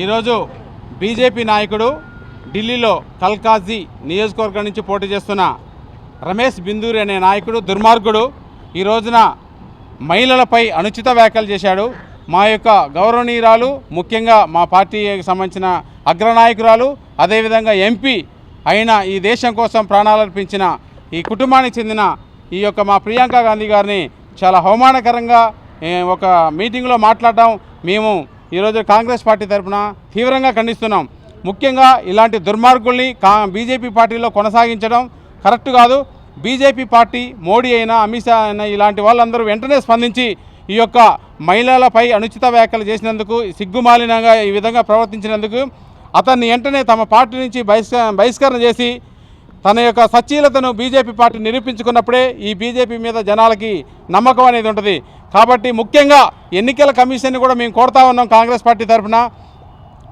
ఈరోజు బీజేపీ నాయకుడు ఢిల్లీలో కల్కాజీ నియోజకవర్గం నుంచి పోటీ చేస్తున్న రమేష్ బిందూరి అనే నాయకుడు దుర్మార్గుడు ఈ రోజున మహిళలపై అనుచిత వ్యాఖ్యలు చేశాడు. మా యొక్క గౌరవనీయురాలు ముఖ్యంగా మా పార్టీకి సంబంధించిన అగ్రనాయకురాలు అదేవిధంగా ఎంపీ అయిన ఈ దేశం కోసం ప్రాణాలర్పించిన ఈ కుటుంబానికి చెందిన ఈ యొక్క మా ప్రియాంక గాంధీ గారిని చాలా అవమానకరంగా ఒక మీటింగ్లో మాట్లాడడం మేము ఈరోజు కాంగ్రెస్ పార్టీ తరఫున తీవ్రంగా ఖండిస్తున్నాం. ముఖ్యంగా ఇలాంటి దుర్మార్గుల్ని కా బీజేపీ పార్టీలో కొనసాగించడం కరెక్ట్ కాదు. బీజేపీ పార్టీ మోడీ అయినా అమిత్ షా అయినా ఇలాంటి వాళ్ళందరూ వెంటనే స్పందించి ఈ యొక్క మహిళలపై అనుచిత వ్యాఖ్యలు చేసినందుకు సిగ్గుమాలినంగా ఈ విధంగా ప్రవర్తించినందుకు అతన్ని వెంటనే తమ పార్టీ నుంచి బహిష్కరణ చేసి తన యొక్క సచ్చీలతను బీజేపీ పార్టీ నిరూపించుకున్నప్పుడే ఈ బీజేపీ మీద జనాలకి నమ్మకం అనేది ఉంటుంది. కాబట్టి ముఖ్యంగా ఎన్నికల కమిషన్ని కూడా మేము కోరుతా ఉన్నాం కాంగ్రెస్ పార్టీ తరఫున.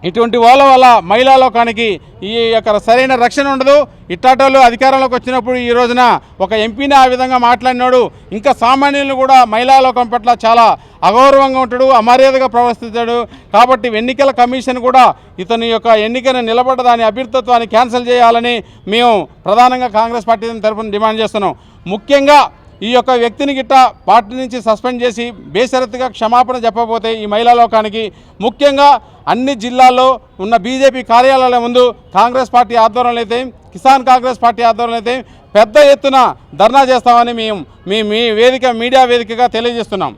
ఇటువంటి వాళ్ళ వల్ల మహిళా లోకానికి ఈ యొక్క సరైన రక్షణ ఉండదు. ఇట్టాటోళ్ళు అధికారంలోకి వచ్చినప్పుడు ఈ రోజున ఒక ఎంపీని ఆ విధంగా మాట్లాడినాడు. ఇంకా సామాన్యులు కూడా మహిళా లోకం పట్ల చాలా అగౌరవంగా ఉంటాడు అమర్యాదగా ప్రవర్తిస్తాడు. కాబట్టి ఎన్నికల కమిషన్ కూడా ఇతని యొక్క ఎన్నికను నిలబడ్డ దాని అభ్యర్థిత్వాన్ని క్యాన్సిల్ చేయాలని మేము ప్రధానంగా కాంగ్రెస్ పార్టీ తరఫున డిమాండ్ చేస్తున్నాం. ముఖ్యంగా ఈ యొక్క వ్యక్తిని గిట్ట పార్టీ నుంచి సస్పెండ్ చేసి బేషరతుగా క్షమాపణ చెప్పబోతే ఈ మహిళా లోకానికి ముఖ్యంగా అన్ని జిల్లాల్లో ఉన్న బీజేపీ కార్యాలయాల ముందు కాంగ్రెస్ పార్టీ ఆధ్వర్యంలో అయితే కిసాన్ కాంగ్రెస్ పార్టీ ఆధ్వర్యంలో అయితే పెద్ద ఎత్తున ధర్నా చేస్తామని మేము మీ మీ వేదిక మీడియా వేదికగా తెలియజేస్తున్నాం.